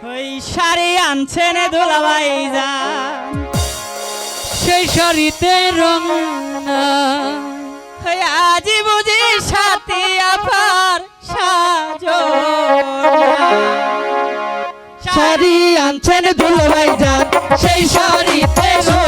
ওই শাড়ি আনছেন দুলাভাই যান সেই শাড়িতে রং আজি বুঝি সাথে আপার সাজো শাড়ি আনছেন দুলভাই যান সেই শাড়িতে সুতা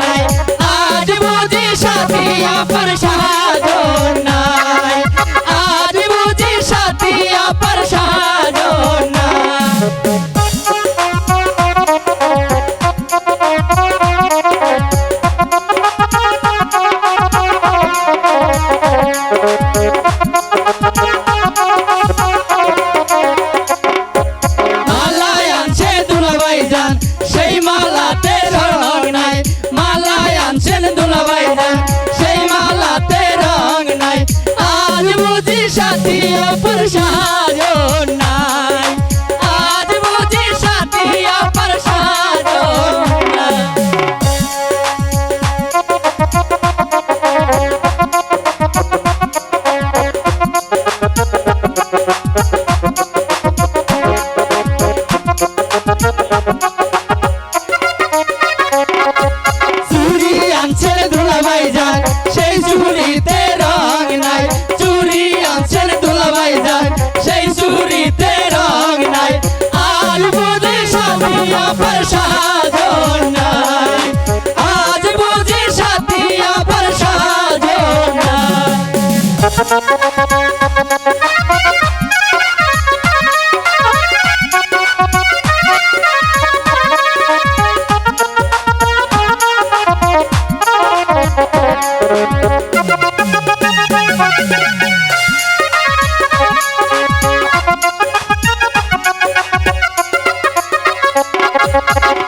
নাই। আজ বুঝি সাথী আপার যান সেই মালাতে রং নাই। আজ বুঝি সাথী অপর Deixa a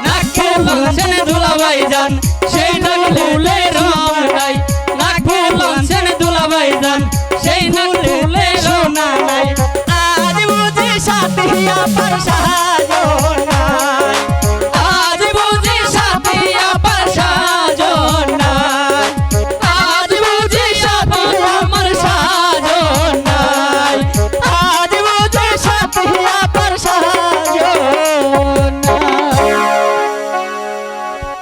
নাকে বলছেন দুলাভাই যান সেই নাক ফুলে রং নাই নাকে বলছেন দুলাভাই যান সেই নাক ফুলে রং নাই আজ বুঝি সাথী আপার সাহা